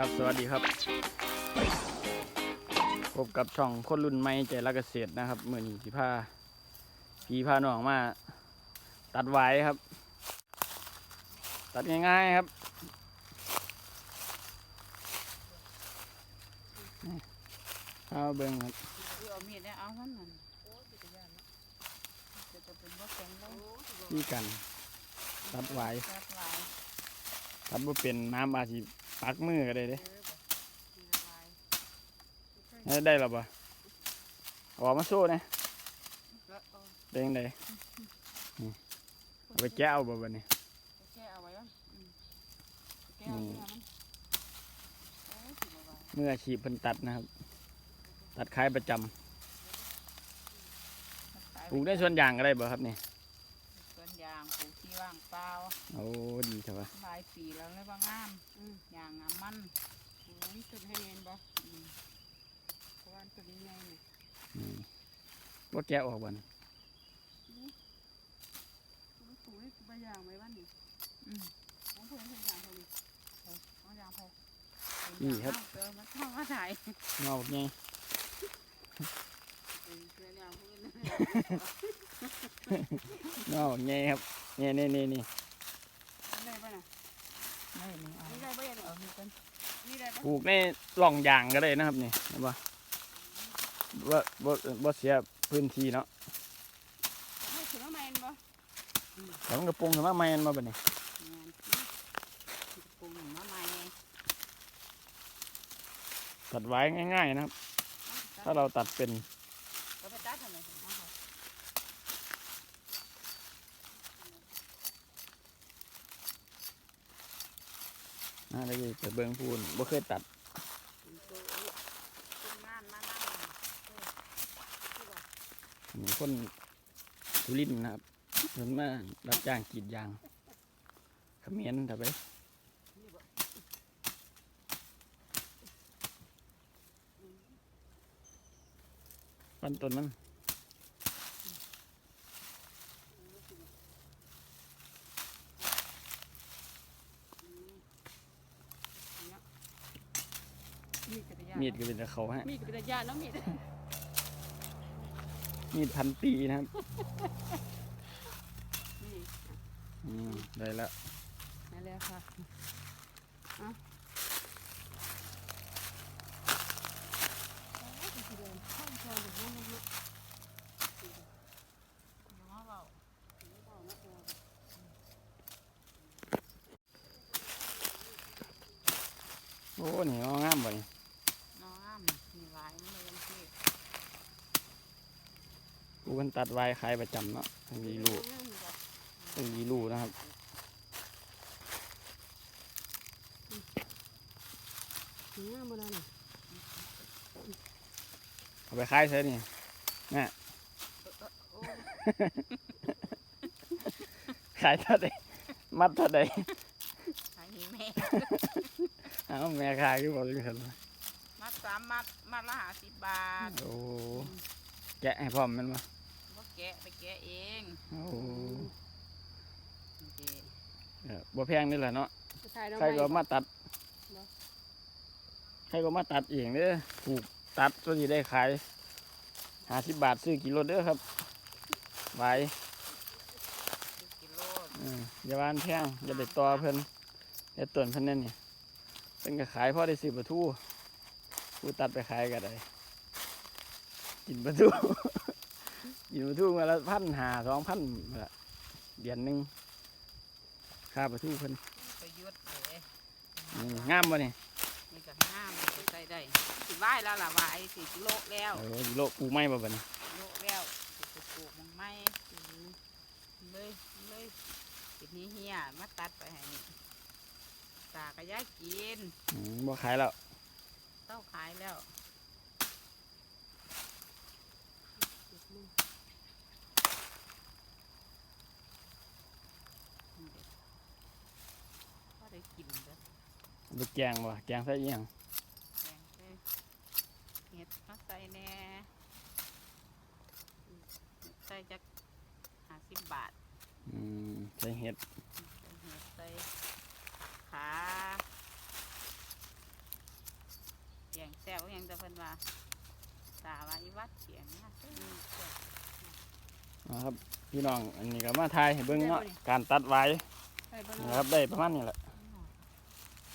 ครับสวัสดีครับพบกับช่องคนรุ่นใหม่ใจรักเกษตรนะครับมือนี้สิพาพี่พาน้องมา ตัดไว้ครับ ตัดง่ายๆครับนี่เอาเบิ้งครับคือเอามีดเนี่ยเอามันนั่นโอ้ยจะยานเนาะจะจะเป็นว่าแข็งแล้วที่กัน ตัดไว้ตัดลายตัดบ่เป็นน้ำอาจสิ ปักมือก็ได้เด้เออแบบทีละลายได้หรอปะออกมาโซ่เนี่ยแล้วเอาได้ยังไงนี่เอาไปแก้เอาบ่บัดนี้ไปแก้เอาไว้วะอืมไปแก้เอาเนื้อมันโอ้ยสิบ่ว่าเมื่ออาชีพเพิ่นตัดนะครับ ตัดขายประจำมันตายปลูกได้ส่วนอย่างก็ได้บ่ครับนี่สวนยาง ปลูกที่ว่างเปล่าโอ้ดีใช่ปะหลายปีแล้วเลยว่างามอืมยางงามมันโอ้ยต้นให้เรียนบ่อืมเพราะว่าต้นนี้ไงเนี่ยนี่ว่าแก้ออกบัดนมันปลูกได้ใบยางไหมบ้านนี่อืมของเพิ่นเพิ่นยางเพิ่นนี่เอาเอายางเพิ่นนี่ครับเอาเจอมาเข้ามาถ่าย งอกไง เออเจอยางเพิ่นงอกไงครับนี่นี่นี่นี่ได้ป่ะน่ะได้นี่เอานี่ได้ป่ะเนี่ยเอานี่กันนี่ได้ป่ะปลูกในร่องยางก็ได้นะครับนี่เห็นปะว่าบ่บ่เสียพื้นที่เนาะไม่ถึงว่าแมนป่ะแล้วมันก็ปรุงขึ้นมาใหม่อันมาบัดนี้งานปรุงมาใหม่ตัดไว้ง่าย ๆ นะครับ ถ้าเราตัดเป็น ก็ไปตัดทำไมเอาค่ะ อ่าได้ไปเบิ่งพูนบ่เคยตัดเป็นตัวเป็นม่านมานั่งมีคนสุรินนะครับเพิ่นมารับจ้างกรีดยางเขมิ้นถ้าไปปันต้นมัน มีดกระยามีดก็เป็นตะเขาฮะ มีดกระยาเนาะมีดมีดพันปีนะครับนี่อืมได้แล้วนั่นแหละค่ะเอาเอาเบาโอ้นี่เอางามบ่นี่น้องอ้ามมีหลายมันเลยยังที่ กูเพิ่นตัดไว้ขายประจำเนาะทั้งยีรูทั้งยีรูกนะครับงามบ่ได้น่ะเอาไปขายใช่นี่โอ้ขายเท่าใดมัดเท่าใดขายแม่เอาแม่ขายคือบอกจังซั่นมัดสามมัด มัดละห้าสิบบาท โอ้ แกะให้พร้อมแมันบ่บ่ แกะไปแกะเองโอ้โอเคเออบ่แพงนี่แหละเนาะใครใครก็มาตัดเนาะใครก็มาตัดเองเด้อถูกตัดตัวที่ได้ขายห้าสิบบาทซื้อกิโลเด้อครับไว้กิโลอืมอย่าหวานแพงอย่าได้ต่อเพิ่นอย่าต้นเพิ่นนั่นนี่เพิ่นก็ขายพอได้ซื้อปลาทูผู้ตัดไปขายก็ได้กินปลาทู กินปลาทูมาละพันหาสองพันละเดือนหนึงค่าปลาทูเพิ่นประยุทธ์เลยอืมงามบ่นี่นี่ก็ห้ามไปใส่ได้สิไหว้แล้วล่ะไหว้สิโลกแล้วเออโลปลูกไม้บ่บัดนี้โลกแล้วสิปลูกมันไม่เลยเลยสินี้เฮียมาตัดไปให้ตากระยายกินอืมบ่ขายแล้วเต้าขายแล้วก็ได้กินเด้อ เอาไปแกงบ่แกงใส่อีหยังแกงใส่เห็ดมาใส่แหน่ใส่จักห้าสิบบาทอืมใส่เห็ดใส่เห็ดใส่ขาบยังแต่เพิ่นว่าตาว่าอีวัดเขียงนะอืมแซ่บนะครับ พี่น้องอันนี้ก็มาทายให้เบิ่งเนาะการตัดไว้ไปเบิ่งนะครับได้ประมาณนี้แหละ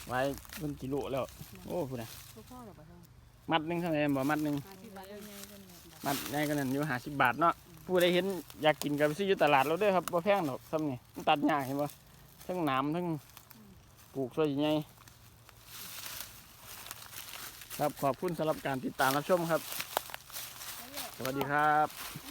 ไว้เป็นกิโลแล้ว โอ้พูดนะทุกพ่อหรอปะท่านมัดหนึงเท่าไหร่บ่มัดหนึงมาที่บ้านเลยมัดใหญ่ก็นั่นอยู่50บาทเนาะผู้ใดเห็นอยากกินก็ไปซื้ออยู่ตลาดเราเด้อครับบ่แพงดอกซ้ำนี่มันตัดยากเห็นบ่ทั้งหนามทั้งปลูกซอยใหญ่ครับขอบคุณสำหรับการติดตามรับชมครับ สวัสดีครับอื